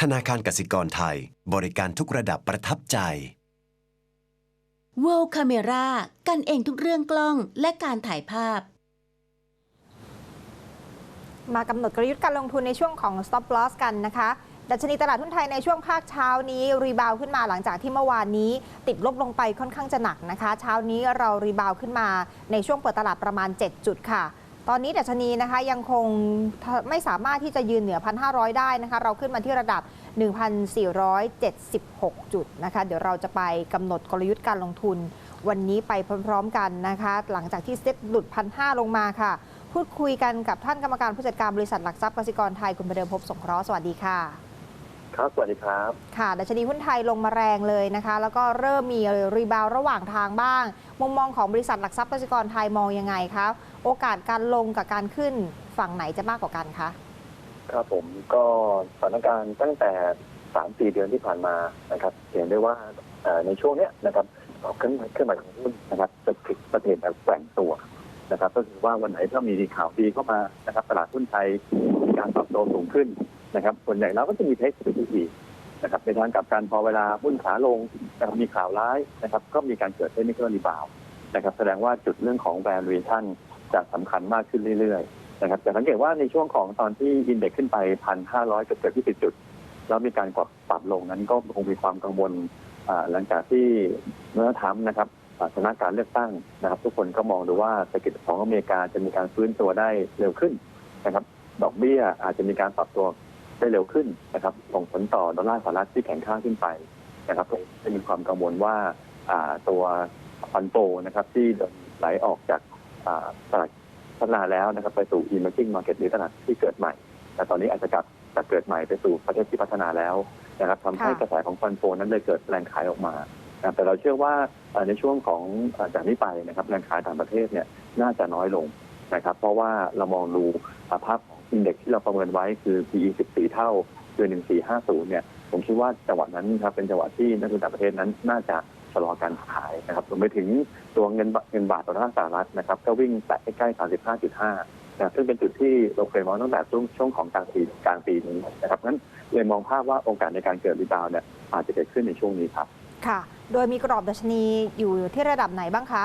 ธนาคารกสิกรไทย บริการทุกระดับประทับใจ World Camera กันเองทุกเรื่องกล้องและการถ่ายภาพ มากำหนดกลยุทธ์การลงทุนในช่วงของ stop loss กันนะคะดัชนีตลาดหุ้นไทยในช่วงภาคเช้านี้รีบาวขึ้นมาหลังจากที่เมื่อวานนี้ ติดลบลงไปค่อนข้างจะหนักนะคะ เช้านี้เรารีบาวขึ้นมาในช่วงเปิดตลาดประมาณ 7 จุดค่ะ ตอนนี้ดัชนีนะคะยังคงไม่สามารถที่จะยืนเหนือ 1,500 ได้นะคะ เราขึ้นมาที่ระดับ 1,476 จุดนะคะ เดี๋ยวเราจะไปกำหนดกลยุทธ์การลงทุน วันนี้ไปพร้อมๆกันนะคะ หลังจากที่เซ็ตหลุด 1,500 ลงมาค่ะ พูดคุยกันกับท่านกรรมการผู้จัดการบริษัทหลักทรัพย์กสิกรไทยคุณประเดิมพบสงเคราะห์สวัสดีค่ะครับสวัสดีครับ ค่ะดัชนีหุ้นไทยลงมาแรงเลยนะคะ แล้วก็เริ่มมีรีบาวระหว่างทางบ้าง มุมมองของบริษัทหลักทรัพย์กสิกรไทยมองยังไงคะ โอกาสการลงกับการขึ้นฝั่งไหนจะมากกว่ากันคะครับผมก็สถานการณ์ตั้งแต่สามสี่เดือนที่ผ่านมานะครับ เห็นได้ว่าในช่วงเนี้ยนะครับเครื่องเครื่องหมายของหุ้นนะครับจะผิดประเทศแบบแกว่งตัวนะครับ ก็คือว่าวันไหนถ้ามีข่าวดีเข้ามานะครับ ตลาดหุ้นไทยมีการปรับตัวสูงขึ้นนะครับ ส่วนใหญ่เราก็จะมีเทคนิคอีกนะครับในทางกับการพอเวลาหุ้นขาลงนะครับมีข่าวร้ายนะครับ ก็มีการเกิดเทคนิครีบาวนะครับ แสดงว่าจุดเรื่องของ valuation จะสำคัญมากขึ้นเรื่อยๆนะครับแต่สังเกตว่าในช่วงของตอนที่อินเด็กซ์ขึ้นไปพันห้าร้อยเกือบเกือบที่สิบจุด แล้วมีการกดปรับลงนั้นก็คงมีความกังวลหลังจากที่เมื่อทำนะครับอ่าชนะการเลือกตั้งนะครับ ทุกคนก็มองดูว่าเศรษฐกิจของอเมริกาจะมีการฟื้นตัวได้เร็วขึ้นนะครับ ดอกเบี้ยอาจจะมีการปรับตัวได้เร็วขึ้นนะครับส่งผลต่อดอลลาร์สหรัฐที่แข็งค่าขึ้นไปนะครับจะมีความกังวลว่าตัวฟันโปนะครับที่ไหลออกจาก ตลาดพัฒนาแล้วนะครับไปสู่ emerging market หรือตลาดที่เกิดใหม่ แต่ตอนนี้อาจจะกลับจากเกิดใหม่ไปสู่ประเทศที่พัฒนาแล้วนะครับทำให้ค่ะกระแสของฟันโฟนั้นเลยเกิดแรงขายออกมานะครับแต่เราเชื่อว่าเอ่อในช่วงของเอ่อจากนี้ไปนะครับแรงขายต่างประเทศเนี่ยน่าจะน้อยลงนะครับ เพราะว่าเรามองดูอ่าภาพของอินเด็กที่เราประเมินไว้คือ PE 14 เท่าคือ 1450 เนี่ย ผมคิดว่าจังหวะนั้นครับเป็นจังหวะที่นักลงทุนต่างประเทศนั้นน่าจะ ชะลอการขายนะครับรวมไปถึงตัวเงินบาทเงินบาทต่อดอลลาร์สหรัฐนะครับก็วิ่งแตะใกล้ๆ35.5นะครับซึ่งเป็นจุดที่เราเคยมองตั้งแต่ช่วงช่วงของกลางปีกลางปีนี้นะครับงั้นเลยมองภาพว่าโอกาสในการเกิดรีบาวด์เนี่ยอาจจะเกิดขึ้นในช่วงนี้ครับ ค่ะ โดยมีกรอบดัชนีอยู่ที่ระดับไหนบ้างคะ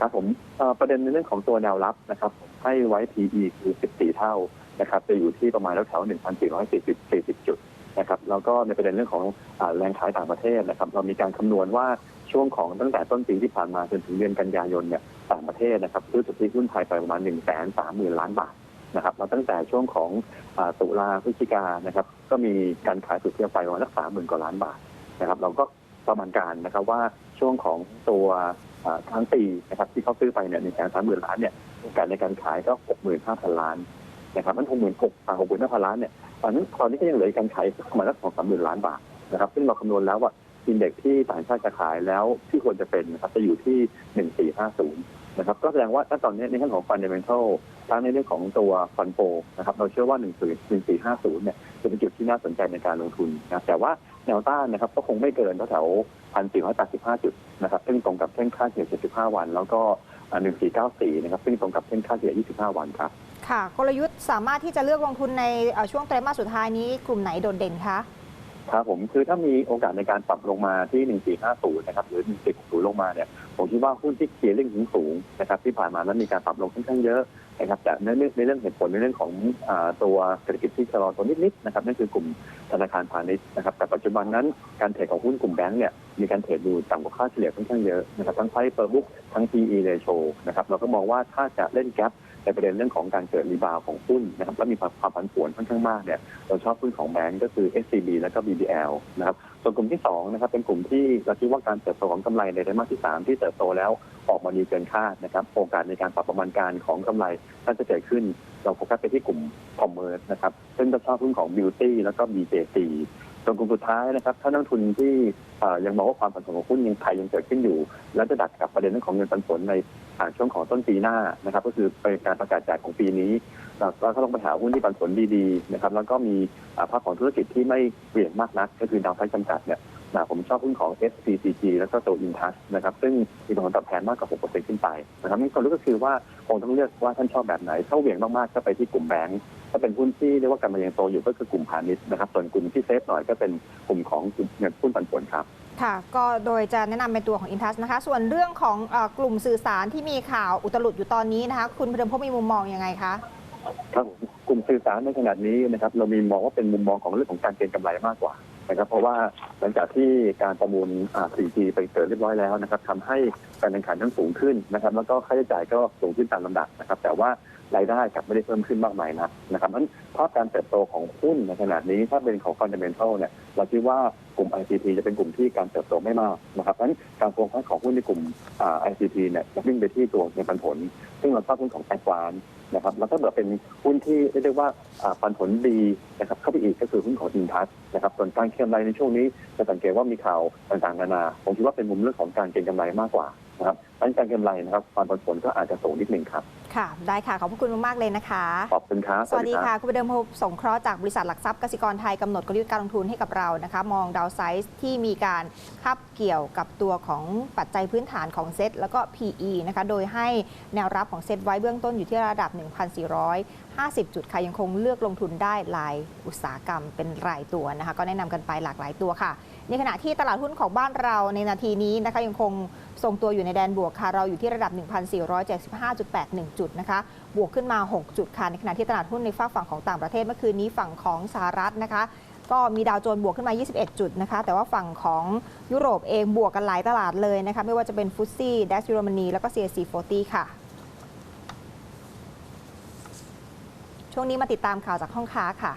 ครับผมเอ่อประเด็นในเรื่องของตัวแนวรับนะครับผมให้ไว้ PE คือ 14 เท่านะครับ จะอยู่ที่ประมาณแถวๆ1,440 40 จุด นะครับแล้วก็ในประเด็นเรื่องของอแรงขายต่างประเทศนะครับเรามีการคำนวณว่าช่วงของตั้งแต่ต้นปีที่ผ่านมาจนถึงเดือนกันยายนเนี่ยต่างประเทศนะครับซื้อสุทธิหุ้นไทยไปประมาณ1 3 0 0 0 0ล้านบาทนะครับแล้วตั้งแต่ช่วงของอตุลาพฤศจิกานะครับก็มีการขายสุทธิไปประมาณสักสามหมื่นกว่าล้านบาทนะครับเราก็ประมาณการนะครับว่าช่วงของตัวทั้งปีนะครับที่เขาซื้อไปเนี่ยหนึ่งแสนสามหมื่นล้านเนี่ยโอกาสในการขายก็หกหมื่นห้าพันล้าน นะครับมันหกหมื่นหกหกหมื่นห้าพันล้านเนี่ยตอนนี้นตอนนี้ก็ยังเหลือการขายประมาณสักสองสามหมื่นล้านบาทนะครับซึ่งเราคำนวณแล้วว่าอินเด็กที่ต่างชาติจะขายแล้วที่ควรจะเป็นนะครับจะอยู่ที่หนึ่งสี่ห้าศูนย์นะครับก็แสดงว่าณตอนนี้ในเรื่องของ fundamental ทั้งในเรื่องของตัวฟันโฟนะครับเราเชื่อว่า1 4 1 4 5 0เนี่ยจะเป็นจุดที่น่าสนใจในการลงทุนนะครับแต่ว่าแนวต้านนะครับก็คงไม่เกินแถวๆ1,485 จุดนะครับซึ่งตรงกับเส้นค่าเฉลี่ย75 วัน แล้วก็อ่า1494 นะครับซึ่งตรงกับเส้นค่าเฉลี่ย25 วันครับ ค่ะ กลยุทธ์สามารถที่จะเลือกลงทุนในช่วงไตรมาสสุดท้ายนี้กลุ่มไหนโดดเด่นคะครับผมคือถ้ามีโอกาสในการปรับลงมาที่ 1450 นะครับหรือ 1460 ลงมาเนี่ยผมคิดว่าหุ้นที่เคลียร์เรื่องสูงนะครับที่ผ่านมานั้นมีการปรับลงค่อนข้างเยอะนะครับแต่ในเรื่องในเรื่องเหตุผลในเรื่องของอตัวเศรษฐกิจที่ชะลอตัวนิดๆนะครับนั่นคือกลุ่มธนาคารพาณิชย์นะครับแต่ปัจจุบันนั้นการเทรดของหุ้นกลุ่มแบงก์เนี่ยมีการเทรดดูต่ำกว่าค่าเฉลี่ยค่อนข้างเยอะนะครับทั้งไพเปอร์บุ๊กทั้ง PE ratio นะครับเราก็มองว่าถ้าจะเล่นแกล ในประเด็นเรื่องของการเกิดรีบาวของหุ้นนะครับและมีความผันผวนค่อนข้างมากเนี่ยเราชอบหุ้นของแบงก์ก็คือ SCB แล้วก็ BBL นะครับส่วนกลุ่มที่2นะครับเป็นกลุ่มที่เราคิดว่าการเติบโตของกำไรในไตรมาสที่ 3 ที่เติบโตแล้วออกมาดีเกินคาดนะครับโอกาสในการปรับประมาณการของกำไรน่าจะเกิดขึ้น เราโฟกัสไปที่กลุ่มคอมเมอร์สนะครับซึ่งจะชอบหุ้นของ Beauty แล้วก็ BJC จนกลุ่มสุดท้ายนะครับถ้านักทุนที่ยังมองว่าความผันผวนของหุ้นยังไทยยังเกิดขึ้นอยู่ แล้วจะดักกับประเด็นเรื่องของเงินปันผลในช่วงของต้นปีหน้านะครับ ก็คือเป็นการประกาศจ่ายของปีนี้เราก็ต้องไปหาหุ้นที่ปันผลดีๆนะครับแล้วก็มีภาพของธุรกิจที่ไม่เปลี่ยนมากนักก็คือดาวไซด์จำกัดเนี่ย นะผมชอบหุ้นของ SCCG แล้วก็ตัว Intouch นะครับซึ่งมีผลตอบแทนมากกว่า 6%ขึ้นไปนะครับนี่ก็รู้ก็คือว่าคงต้องเลือกว่าท่านชอบแบบไหน ถ้าเหวี่ยงมากๆก็ไปที่กลุ่มแบงก์ถ้าเป็นหุ้นที่เรียกว่าการมันยังโตอยู่ก็คือกลุ่มพาณิชย์นะครับส่วนกลุ่มที่เซฟหน่อยก็เป็นกลุ่มของกลุ่มเงินหุ้นปันผลครับค่ะ ก็โดยจะแนะนำเป็นตัวของ Intouch นะคะ ส่วนเรื่องของเออกลุ่มสื่อสารที่มีข่าวอุตลุดอยู่ตอนนี้นะคะ คุณพเดิมพบมีมุมมองยังไงคะ ครับผมกลุ่มสื่อสารในขนาดนี้นะครับเรามีมองว่าเป็นมุมมองของเรื่องของการเก็งกำไรมากกว่า นะครับเพราะว่าหลังจากที่การประมูลอ่า 4G ไปเกิดเรียบร้อยแล้วนะครับทำให้การแข่งขันทั้งสูงขึ้นนะครับ แล้วก็ค่าใช้จ่ายก็สูงขึ้นตามลำดับนะครับ แต่ว่ารายได้กลับไม่ได้เพิ่มขึ้นมากมายนะนะครับเพราะภาพการเติบโตของหุ้นในขนาดนี้ถ้าเป็นของ fundamental เนี่ยเราคิดว่ากลุ่ม ICT จะเป็นกลุ่มที่การเติบโตไม่มากนะครับเพราะฉะนั้นการโฟกัสของหุ้นในกลุ่มอ่า ICT เนี่ยจะวิ่งไปที่ตัวเงินปันผล ซึ่งเราชอบหุ้นของ a d v a n c e นะครับแล้วก็แบบเป็นหุ้นที่เรียกว่าปันผลดีนะครับเข้าไปอีกก็คือหุ้นของอินทัศนะครับส่วนการเก็งกำไรในช่วงนี้จะสังเกตว่ามีข่าวต่างๆนานาผมคิดว่าเป็นมุมเรื่องของการเก็งกำไรมากกว่านะครับ ดังนั้นการเก็งกำไรนะครับความปันผลก็อาจจะสูงนิดหนึ่งครับ ค่ะ ได้ค่ะ ขอบพระคุณมากๆเลยนะคะ ขอบคุณครับสวัสดีค่ะ คุณประเดิมพบสงเคราะห์จากบริษัทหลักทรัพย์กสิกรไทยกำหนดกลยุทธ์การลงทุนให้กับเรานะคะ มองดาวไซส์ที่มีการคับเกี่ยวกับตัวของปัจจัยพื้นฐานของเซ็ตแล้วก็ PE นะคะ โดยให้แนวรับของเซ็ตไว้เบื้องต้นอยู่ที่ระดับ 1,450 จุดค่ะ ยังคงเลือกลงทุนได้หลายอุตสาหกรรมเป็นรายตัวนะคะ ก็แนะนำกันไปหลากหลายตัวค่ะ ในขณะที่ตลาดหุ้นของบ้านเราในนาทีนี้นะคะยังคงทรงตัวอยู่ในแดนบวกค่ะ เราอยู่ที่ระดับ 1,475.81 จุดนะคะ บวกขึ้นมา 6 จุดค่ะ ในขณะที่ตลาดหุ้นในฝั่งฝั่งของต่างประเทศเมื่อคืนนี้ฝั่งของสหรัฐนะคะก็มีดาวโจนบวกขึ้นมา 21 จุดนะคะ แต่ว่าฝั่งของยุโรปเองบวกกันหลายตลาดเลยนะคะ ไม่ว่าจะเป็นฟุตซี่ดัชเยอรมนีแล้วก็ CAC 40 ค่ะ ช่วงนี้มาติดตามข่าวจากห้องค้าค่ะ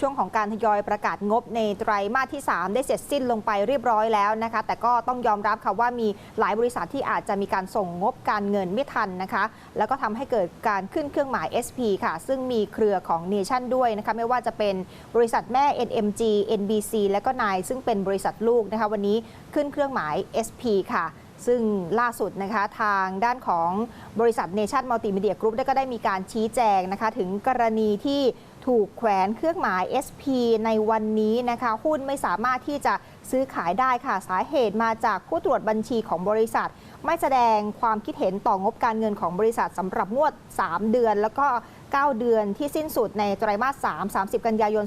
ช่วงของการทยอยประกาศงบในไตรมาสที่ 3 ได้เสร็จสิ้นลงไปเรียบร้อยแล้วนะคะ แต่ก็ต้องยอมรับค่ะว่ามีหลายบริษัทที่อาจจะมีการส่งงบการเงินไม่ทันนะคะ แล้วก็ทำให้เกิดการขึ้นเครื่องหมาย SP ค่ะ ซึ่งมีเครือของเนชั่นด้วยนะคะไม่ว่าจะเป็นบริษัทแม่ NMG NBC และก็นายซึ่งเป็นบริษัทลูกนะคะวันนี้ขึ้นเครื่องหมาย SP ค่ะซึ่งล่าสุดนะคะทางด้านของบริษัทเนชั่นมัลติมีเดียกรุ๊ปได้ก็ได้มีการชี้แจงนะคะ ถึงกรณีที่ ถูกแขวนเครื่องหมาย SP ในวันนี้นะคะหุ้นไม่สามารถที่จะซื้อขายได้ค่ะสาเหตุมาจากผู้ตรวจบัญชีของบริษัท ไม่แสดงความคิดเห็นต่องบการเงินของบริษัทสำหรับงวด 3 เดือน แล้วก็ 9 เดือนที่สิ้นสุดในไตรมาส 3 30 กันยายน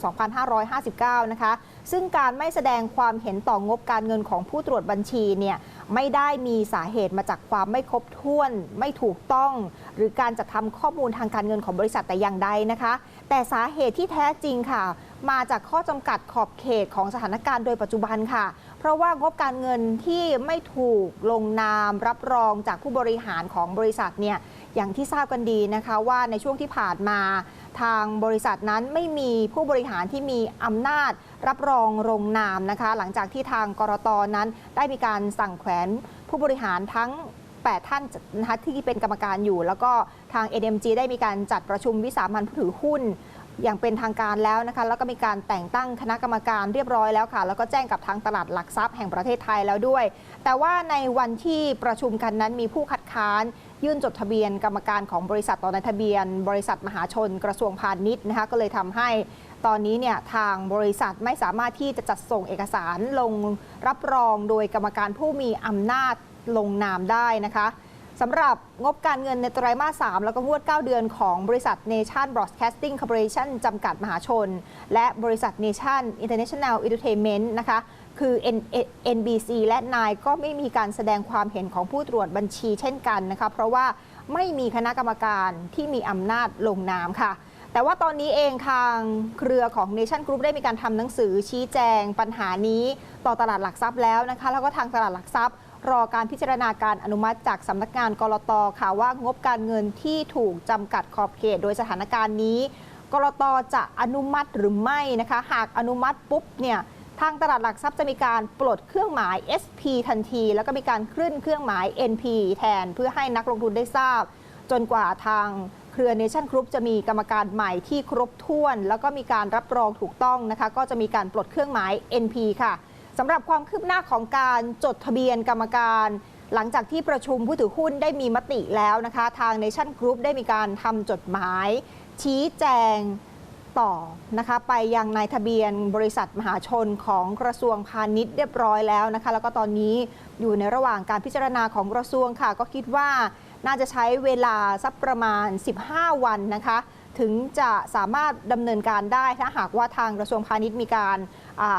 2559 นะคะ ซึ่งการไม่แสดงความเห็นต่องบการเงินของผู้ตรวจบัญชีเนี่ย ไม่ได้มีสาเหตุมาจากความไม่ครบถ้วน ไม่ถูกต้อง หรือการจัดทำข้อมูลทางการเงินของบริษัทแต่อย่างใดนะคะ แต่สาเหตุที่แท้จริงค่ะ มาจากข้อจำกัดขอบเขตของสถานการณ์โดยปัจจุบันค่ะ เพราะว่างบการเงินที่ไม่ถูกลงนามรับรองจากผู้บริหารของบริษัทเนี่ย อย่างที่ทราบกันดีนะคะว่าในช่วงที่ผ่านมาทางบริษัทนั้นไม่มีผู้บริหารที่มีอำนาจรับรองลงนามนะคะ หลังจากที่ทางกรตนั้นได้มีการสั่งแขวนผู้บริหารทั้ง 8 ท่านนะคะที่เป็นกรรมการอยู่ แล้วก็ทาง NMG ได้มีการจัดประชุมวิสามันผู้ถือหุ้น อย่างเป็นทางการแล้วนะคะ แล้วก็มีการแต่งตั้งคณะกรรมการเรียบร้อยแล้วค่ะ แล้วก็แจ้งกับทางตลาดหลักทรัพย์แห่งประเทศไทยแล้วด้วย แต่ว่าในวันที่ประชุมกันนั้นมีผู้คัดค้าน ยื่นจดทะเบียนกรรมการของบริษัทต่อในทะเบียน บริษัทมหาชนกระทรวงพาณิชย์นะคะก็เลยทำให้ตอนนี้เนี่ยทางบริษัทไม่สามารถที่จะจัดส่งเอกสารลงรับรองโดยกรรมการผู้มีอำนาจลงนามได้นะคะ สำหรับงบการเงินในไตรมาส 3 แล้วก็งวด 9 เดือนของบริษัท Nation Broadcasting Corporation จำกัดมหาชน และบริษัท Nation International Entertainment นะคะคือ N- NBC และนายก็ไม่มีการแสดงความเห็นของผู้ตรวจบัญชีเช่นกันนะคะเพราะว่าไม่มีคณะกรรมการที่มีอำนาจลงนามค่ะ แต่ว่าตอนนี้เองทางเครือของ Nation Group ได้มีการทำหนังสือชี้แจงปัญหานี้ต่อตลาดหลักทรัพย์แล้วนะคะแล้วก็ทางตลาดหลักทรัพย์ รอการพิจารณาการอนุมัติจากสำนักงานกรตค่ะว่างบการเงินที่ถูกจำกัดขอบเขตโดยสถานการณ์นี้ กรตจะอนุมัติหรือไม่นะคะ หากอนุมัติปุ๊บเนี่ยทางตลาดหลักทรัพย์จะมีการปลดเครื่องหมาย SP ทันที แล้วก็มีการขึ้นเครื่องหมาย NP แทนเพื่อให้นักลงทุนได้ทราบ จนกว่าทางเครือ Nation Group จะมีกรรมการใหม่ที่ครบถ้วน แล้วก็มีการรับรองถูกต้องนะคะ ก็จะมีการปลดเครื่องหมาย NP ค่ะ สำหรับความคืบหน้าของการจดทะเบียนกรรมการ หลังจากที่ประชุมผู้ถือหุ้นได้มีมติแล้วนะคะ ทาง Nation Group ได้มีการทำจดหมาย ชี้แจงต่อนะคะไปยังนายทะเบียนบริษัทมหาชนของกระทรวงพาณิชย์เรียบร้อยแล้วนะคะ แล้วก็ตอนนี้อยู่ในระหว่างการพิจารณาของกระทรวงค่ะ ก็คิดว่าน่าจะใช้เวลาสักประมาณ 15 วันนะคะ ถึงจะสามารถดำเนินการได้ ถ้าหากว่าทางกระทรวงพาณิชย์มีการ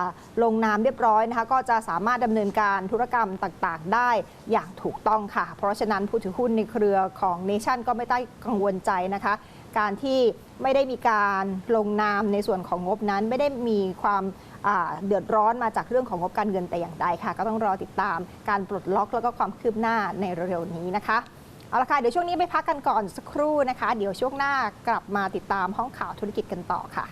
าลงนามเรียบร้อยนะคะก็จะสามารถดำเนินการธุรกรรมต่างๆ ได้อย่างถูกต้องค่ะ เพราะฉะนั้นผู้ถือหุ้นในเครือของเนชั่นก็ไม่ได้กังวลใจนะคะ การที่ไม่ได้มีการลงนามในส่วนของงบนั้น ไม่ได้มีความเดือดร้อนมาจากเรื่องของงบการเงินแต่อย่างใดค่ะ ก็ต้องรอติดตามการปลดล็อกแล้วก็ความคืบหน้าในเร็วๆนี้นะคะ เอาละค่ะ เดี๋ยวช่วงนี้ไปพักกันก่อนสักครู่นะคะ เดี๋ยวช่วงหน้ากลับมาติดตามห้องข่าวธุรกิจกันต่อค่ะ